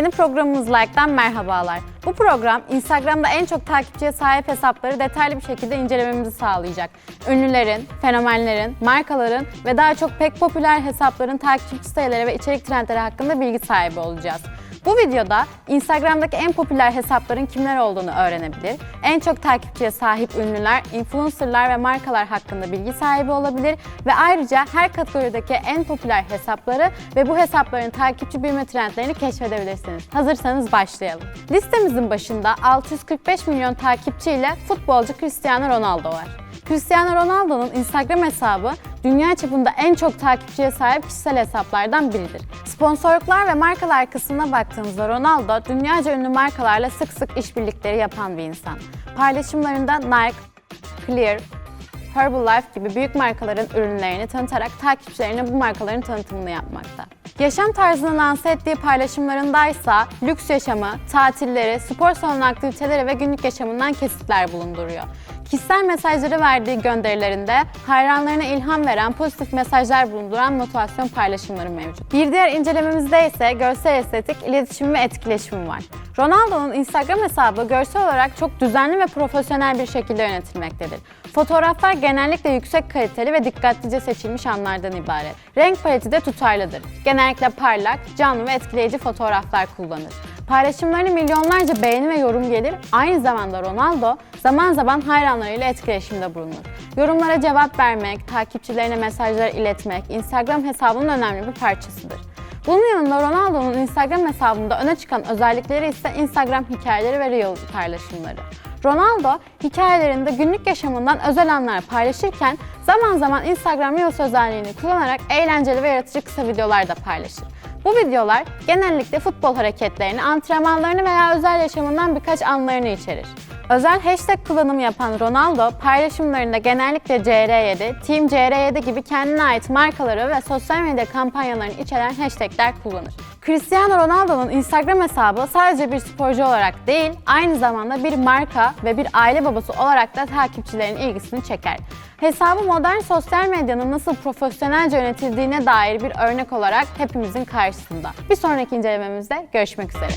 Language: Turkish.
Yeni programımız Like'dan merhabalar. Bu program Instagram'da en çok takipçiye sahip hesapları detaylı bir şekilde incelememizi sağlayacak. Ünlülerin, fenomenlerin, markaların ve daha çok pek popüler hesapların takipçi sayıları ve içerik trendleri hakkında bilgi sahibi olacağız. Bu videoda Instagram'daki en popüler hesapların kimler olduğunu öğrenebilir, en çok takipçiye sahip ünlüler, influencerlar ve markalar hakkında bilgi sahibi olabilir ve ayrıca her kategorideki en popüler hesapları ve bu hesapların takipçi büyüme trendlerini keşfedebilirsiniz. Hazırsanız başlayalım. Listemizin başında 645 milyon takipçiyle futbolcu Cristiano Ronaldo var. Cristiano Ronaldo'nun Instagram hesabı dünya çapında en çok takipçiye sahip kişisel hesaplardan biridir. Sponsorluklar ve markalar kısmına baktığımızda Ronaldo dünyaca ünlü markalarla sık sık işbirlikleri yapan bir insan. Paylaşımlarında Nike, Clear, Herbalife gibi büyük markaların ürünlerini tanıtarak takipçilerine bu markaların tanıtımını yapmakta. Yaşam tarzını lanse ettiği paylaşımlarındaysa lüks yaşamı, tatilleri, spor salonu aktiviteleri ve günlük yaşamından kesitler bulunduruyor. Kişisel mesajları verdiği gönderilerinde hayranlarına ilham veren pozitif mesajlar bulunduran motivasyon paylaşımları mevcut. Bir diğer incelememizde ise görsel estetik, iletişim ve etkileşim var. Ronaldo'nun Instagram hesabı görsel olarak çok düzenli ve profesyonel bir şekilde yönetilmektedir. Fotoğraflar genellikle yüksek kaliteli ve dikkatlice seçilmiş anlardan ibaret. Renk paleti de tutarlıdır. Genellikle parlak, canlı ve etkileyici fotoğraflar kullanır. Paylaşımlarına milyonlarca beğeni ve yorum gelir. Aynı zamanda Ronaldo zaman zaman hayranlarıyla etkileşimde bulunur. Yorumlara cevap vermek, takipçilerine mesajlar iletmek Instagram hesabının önemli bir parçasıdır. Bunun yanında Ronaldo'nun Instagram hesabında öne çıkan özellikleri ise Instagram hikayeleri ve Reel paylaşımları. Ronaldo hikayelerinde günlük yaşamından özel anlar paylaşırken zaman zaman Instagram Reels özelliğini kullanarak eğlenceli ve yaratıcı kısa videolar da paylaşır. Bu videolar genellikle futbol hareketlerini, antrenmanlarını veya özel yaşamından birkaç anlarını içerir. Özel hashtag kullanımı yapan Ronaldo paylaşımlarında genellikle CR7, Team CR7 gibi kendine ait markaları ve sosyal medya kampanyalarını içeren hashtagler kullanır. Cristiano Ronaldo'nun Instagram hesabı sadece bir sporcu olarak değil, aynı zamanda bir marka ve bir aile babası olarak da takipçilerin ilgisini çeker. Hesabı modern sosyal medyanın nasıl profesyonelce yönetildiğine dair bir örnek olarak hepimizin karşısında. Bir sonraki incelememizde görüşmek üzere.